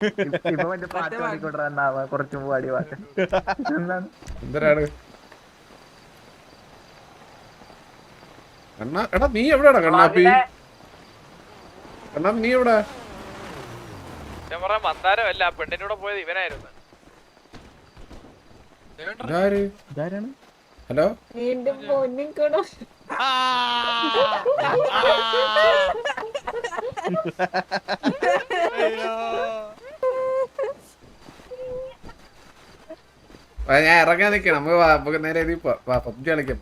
ഇപ്പൊ മറ്റേ പാട്ട് പാടിക്കൊണ്ടിരുന്നാവ കുറച്ച് പാടി പാട്ട്. എന്താണ്? എന്തരാണ് കണ്ണാ എടാ നീ എവിടെയാണ് കണ്ണാപ്പി? കണ്ണാപ്പി നീ എവിടെ? ഞാൻ പറഞ്ഞ മന്ദാരമല്ല പെണ്ണിന്റെ കൂടെ പോയത് ഇവനായിരുന്നു. ഹലോ? വീണ്ടും ആ, ഞാൻ ഇറങ്ങാൻ നിക്കണം നമുക്ക് വാ, നമുക്ക് നേരെ പബ്ജി കളിക്കാം.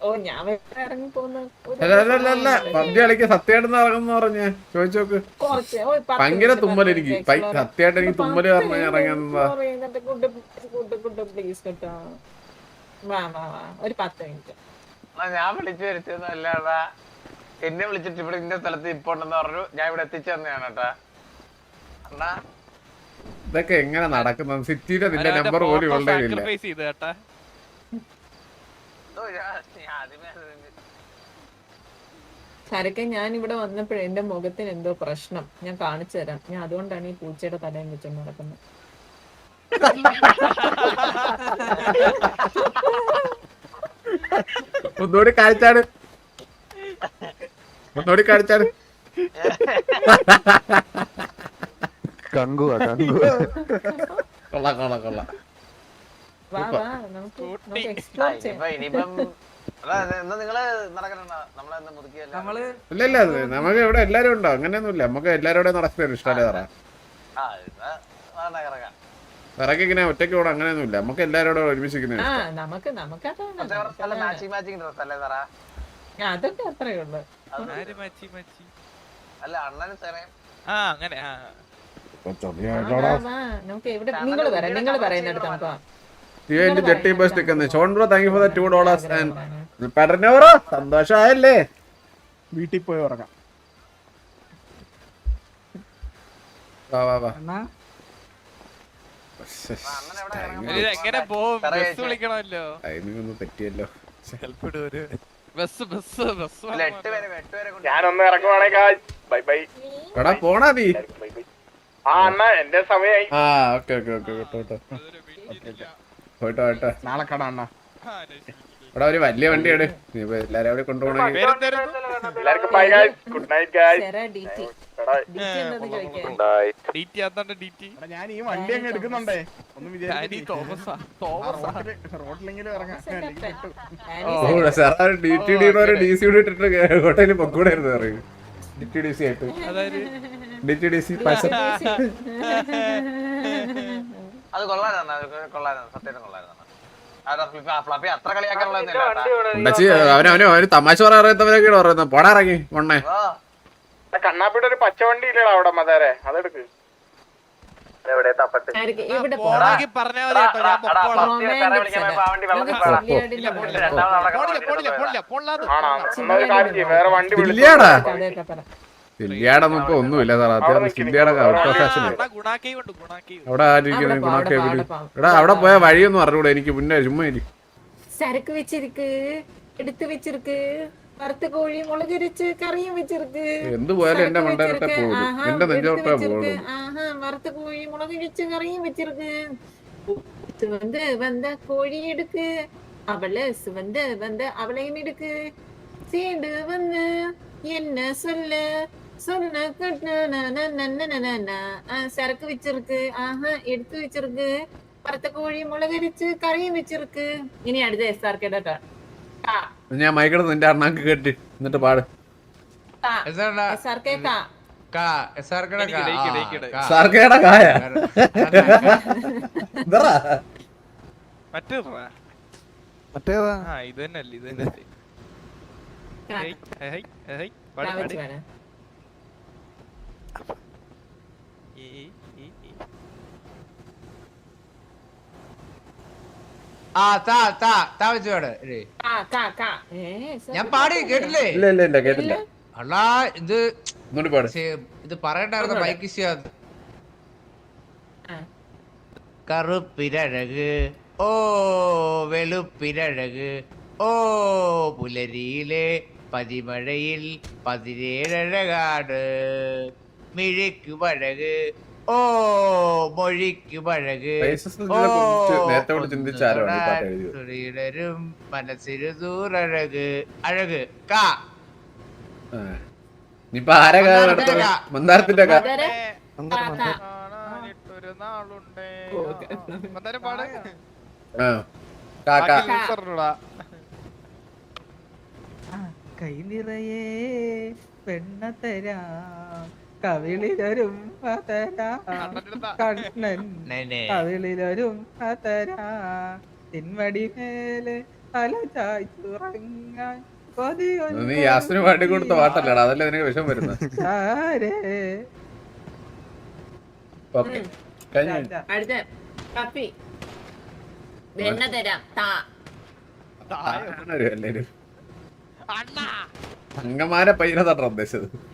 ഓ ഞാൻ വേറെ ഇറങ്ങി പോകുന്ന അല്ല അല്ല അല്ല അല്ല. പബ്ജി കളിക്കാൻ സത്യമായിട്ട് ഇറങ്ങുന്ന പറഞ്ഞ. ചോദിച്ചു നോക്ക്. ഭയങ്കര തുമ്മൽ എനിക്ക്. സത്യമായിട്ട് എനിക്ക് തുമ്മൽ പറഞ്ഞ ഇറങ്ങാൻ കാരണം ഞാൻ വിളിച്ചു വരുത്തിയൊന്നും എന്നെ വിളിച്ചിട്ട് ഇവിടെ ഇന്ന സ്ഥലത്ത് ഇപ്പൊ ഉണ്ടെന്ന് പറഞ്ഞു. ഞാൻ ഇവിടെ എത്തിച്ചു തന്നെയാണ് കേട്ടാ. അണ്ണാ ഇതൊക്കെ എങ്ങനെ നടക്കുന്നത് സിറ്റിയുടെ നിന്റെ നമ്പർ പോലും ഉള്ളേ ഇല്ല. ശരക്കെ ഞാൻ ഇവിടെ വന്നപ്പോഴേ എന്റെ മുഖത്തിന് എന്തോ പ്രശ്നം. ഞാൻ കാണിച്ചു തരാം. ഞാൻ അതുകൊണ്ടാണ് ഈ പൂച്ചയുടെ തലയും വെച്ചോണ്ട് നടക്കുന്നത്. ഒന്നുകൂടി കാണിച്ചാണ്. ഒന്നുകൂടി കാണിച്ചാണ്. കങ്കുവാ കങ്കുവാ കൊള്ളാം കൊള്ളാം കൊള്ളാം. ഇല്ല ഇല്ല നമുക്ക് ഇവിടെ എല്ലാരും ഉണ്ടോ? അങ്ങനെയൊന്നുമില്ല നമുക്ക് എല്ലാവരും നടക്കുന്ന ഇഷ്ടമല്ലേ തറ തറക്ക് ഇങ്ങനെ ഒറ്റയ്ക്ക് പോകണം അങ്ങനെയൊന്നുമില്ല നമുക്ക് എല്ലാവരും കൂടെ ഒരുമിച്ചിരിക്കുന്ന അതൊക്കെ അത്രേ ഉള്ളു. ആര് മച്ചി മച്ചി അല്ല അണ്ണനും ആ അങ്ങനെ ആ. നിങ്ങൾ പറയാം നിങ്ങൾ പറയുന്നിടത്ത് നമുക്ക് ജെട്ടി ബസ് നിൽക്കുന്നത് Shone bro thank you for the two dollars and പറഞ്ഞോറോ സന്തോഷമായല്ലേ? വീട്ടിൽ പോയി ഉറങ്ങാം. വാ വാ എങ്ങനെ പോവും ബസ്. വിളിക്കണമല്ലോ. ടൈമിംഗ് ഒന്ന് തെറ്റിയല്ലോ. ബസ് ബസ് ബസ് ഞാനൊന്ന് ബൈ ബൈ. എടാ പോണാ നീ. നാളെ കട അണ്ണാ ഇവിടെ ഒരു വലിയ വണ്ടിയാണ് നീ എല്ലാരും അവിടെ കൊണ്ടുപോകണെങ്കിൽ ഞാൻ ഈ വണ്ടി അങ്ങ് എടുക്കുന്നുണ്ടേ. ഒന്ന് ഡാനി വിചാരിച്ചു തോമസാ. തോമസാ റോഡിലെങ്കിലും ഇറങ്ങാൻ ഓ സാർ ഡി ടി ഡി ഒരു സി ഇട്ടിട്ട് ഹോട്ടലിൽ പൊക്കൂടായിരുന്നു പറയും. ഡി ടി ഡി സി ആയിട്ട് അതായത് ഡി ടി ഡി സി പൈസ അത് കൊള്ളാനാണ് കൊള്ളാനാണ് സത്യം കൊള്ളാനാണ് തമാശ പറയാൻ അറിയാത്തവരൊക്കെയാണ് പറയുന്നത്. പോടാ ഇറങ്ങി മണ്ണേ കണ്ണാപ്പിയുടെ ഒരു പച്ചവണ്ടി ഇല്ലടാ അവിടെ മതാരെ അതെടുക്ക്. ഇവിടെ തപ്പട്ട് ഇവിടെ പോണെങ്കിൽ അവിടെ അവിടെ പോയ വഴിയൊന്നും അറിഞ്ഞൂടെ എനിക്ക് പിന്നെ ചുമ്മാ എടുത്തു വെച്ചിരിക്ക്. വറുത്ത് കോഴി മുളക് കറിയും വെച്ചിരുക്ക് എന്ത് പോയാലും എന്റെ മണ്ടയിലോട്ടെ പോകും എന്റെ ആഹാ വറുത്ത് കോഴി മുളക് കറിയും വെച്ചിരുക്ക് സുവന്ത് വന്ന കോഴി എടുക്ക്. അവൾ സുവന്ത് വന്ന് അവളെയും എടുക്ക്. സേണ്ട് വന്ന് എന്നെ சொல்லு சொன்ன சரக்கு வச்சிருக்கு ஆஹா எடுத்து வச்சிருக்கு பரத்த கோழி முളകരിച്ച് കറിയും വെച്ചിருக்கு ഇനി അടുത്ത എസ് ആർ കേട്ടോ ഞാൻ മയക്കടത്ത് നിന്റെ അണ്ണാക്ക് കേട്ട്. എന്നിട്ട് പാട്. സർക്കേടെ കായ. മറ്റേതാ? ആ ഇത് തന്നെ അല്ലേ ഇത് തന്നെ. ഹേയ്, ഹേയ്, ഹേയ്, പാട്, കാ പാട്. വെച്ച് വേണം ഈ, ഈ, ഈ, ഈ. ആ താ താ താ ഞാൻ പാടി. കേട്ടില്ലേ? ഇല്ല ഇല്ല ഇല്ല കേട്ടില്ല. അള്ളാ ഇത് ഇങ്ങോട്ട് പാട്. ഇത് പറയണ്ടായിരുന്നു? ബൈക്ക്. കറുപ്പിരഴക് ഓ വെളുപ്പിരഴക് ഓ പുലരിയിലെ പതിമഴയിൽ പതിനേഴഴകാട് മിഴിക്ക് പഴക് ഓ മൊഴിക്ക് പഴക്. തുടിയിടരും മനസ്സിനു ദൂരഴക്. അഴക്. കാ. കൈ നിറയെ പെണ്ണ തരാ. കണ്ണൻ കവിളിലൊരും തിന്മടി മേലെ തല ചായ്ച്ചുറങ്ങാൻ നീ കൊടുത്ത വിഷം അങ്ങമാരെ പയ്യനെ തട്ടാ ഉദ്ദേശിച്ചത്.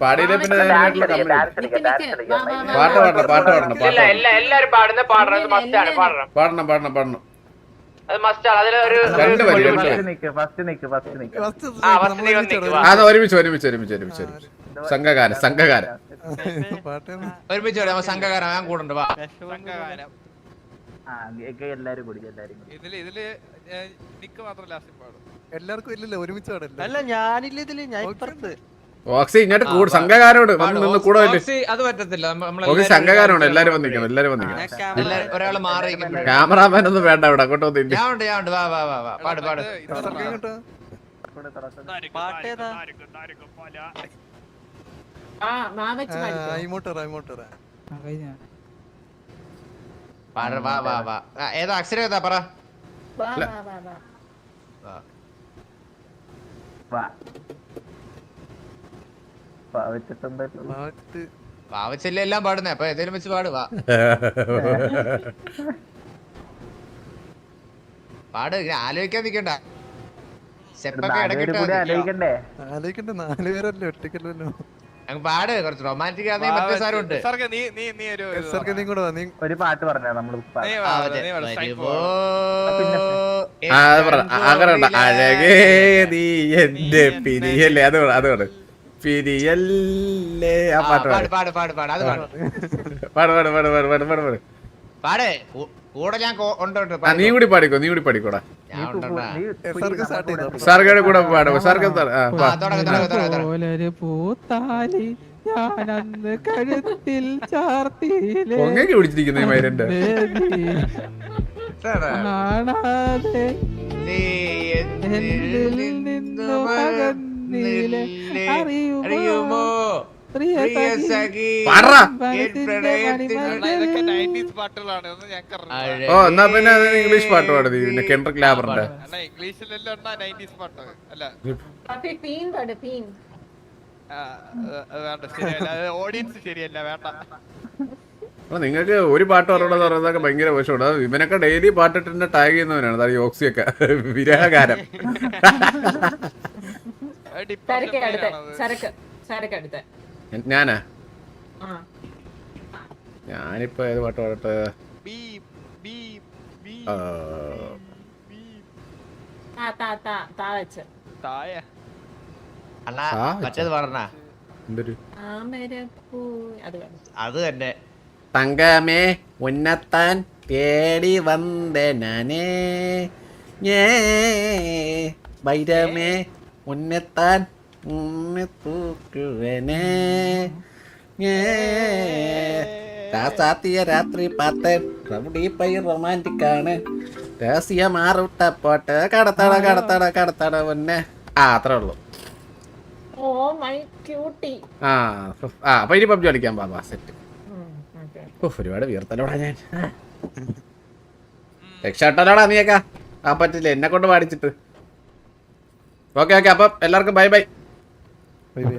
പാടിയില്ലേ പിന്നെ പാട്ട് പാടണം പാട്ട് പാടണം. പാടണം പാടണം പാടണം. അത് ഒരുമിച്ച് ഒരുമിച്ച് ഒരുമിച്ച് ഒരുമിച്ച് ഒരുമിച്ച് സംഘകാരം സംഘകാരം ഒരുമിച്ച് സംഘകാരം ഞാൻ കൂടുണ്ട് വാ. കൂടി ഇതിൽ ഇതിൽ നിക്ക് മാത്രം ലാസ്റ്റ് എല്ലാവർക്കും ഇല്ലല്ലോ ഒരുമിച്ച് അല്ല ഞാനില്ല ഇതിൽ ഞാൻ ഇപ്പുറത്ത്. ഓക്സി കൂടെ സംഘകാരോട്. വന്ന് നിന്ന് കൂടെ അത് പറ്റത്തില്ല. ഓക്സി സംഘകാരോട് എല്ലാരും വന്നിരിക്കണം എല്ലാരും വന്നിരിക്കണം ക്യാമറാമാൻ ഒന്നും വേണ്ട അവിടെ അങ്ങോട്ട് വന്നില്ല ഏതാ അക്ഷരം ഏതാ? പറ. വാ. പാവച്ചല്ലേ എല്ലാം പാടുന്നേ? അപ്പൊ ഏതേലും വെച്ച് പാടുക പാട് ആലോചിക്കാൻ നിക്കണ്ട. സ്റ്റെപ്പൊക്കെ ഇടക്കിട്ട് കുറച്ച് മറ്റേ ഒരു പാട്ട് പറഞ്ഞാ നമ്മൾ അങ്ങനെ അഴകേ നീ എന്റെ പിരിയല്ലേ? അത് അത് പറഞ്ഞു പിരിയല്ലേ. ആ പാട്ട് പാട് പാട്. പാട് പാട് പാട്. അത് പാട് പാട്. പാട് പാട് പാട് പാട് പാട് പാട് പാട്. കൂടെ ഞാൻ ഉണ്ട് ഉണ്ട് നീ കൂടി പാടിക്കോ നീ കൂടി പാടിക്കോടാ. ചെയ്തോ കൂടെ പാടും. പോലൊരു പൂത്താലി ഞാനന്ന് കഴുത്തിൽ ചാർത്തിയില്ലേ പൊങ്ങയ്ക്ക് പിടിച്ചിരിക്കുന്ന മൈരന്റെ കാണാതെ നിന്നു? അകന്നില്ലേ? അറിയുമോ? പിന്നെ ഇംഗ്ലീഷ് പാട്ട് പാടുന്നത് പിന്നെ കെൻഡ്രിക് ലാബറിന്റെ. ഓഡിയൻസ് നിങ്ങൾക്ക് ഒരു പാട്ട് പറഞ്ഞത് പറയുന്നതൊക്കെ ഭയങ്കര വിഷമാണ് ഇവനൊക്കെ ഡെയിലി പാട്ടിട്ടിന്റെ ടാഗ് ചെയ്യുന്നവനാണ്. ഓക്സിയൊക്കെ. യോക്സിയൊക്കെ വിരഹകാരം. ഞാനാ? ഞാനിപ്പോ ഏത് പാട്ട് പാടട്ടെ? അത് തന്നെ. തങ്കമേ ഉന്നത്താൻ തേടി വന്ദനേ വൈരമേ ഉന്നത്താൻ ഉന്നെ തൂക്കുവനെ. രാസാത്തിയ രാത്രി പാത്തൻ റൗഡി പൈ റൊമാന്റിക് ആണ് രഹസ്യ മാറുട്ട പോട്ട് കടത്തട കടത്തട കടത്തട ഉന്നെ. ആ അത്രേ ഉള്ളൂ. Oh my cutie. ആ ആ അപ്പൊ ഇനി പബ്ജി കളിക്കാൻ പാ സെറ്റ്. ഒരുപാട് വീർത്തലോടാ ഞാൻ. രക്ഷാട്ടലോടാ നീയൊക്കെ. ആ പറ്റില്ല എന്നെ കൊണ്ട് പാടിച്ചിട്ട് ഓക്കെ ഓക്കെ അപ്പം എല്ലാവർക്കും ബൈ ബൈ ബൈ ബൈ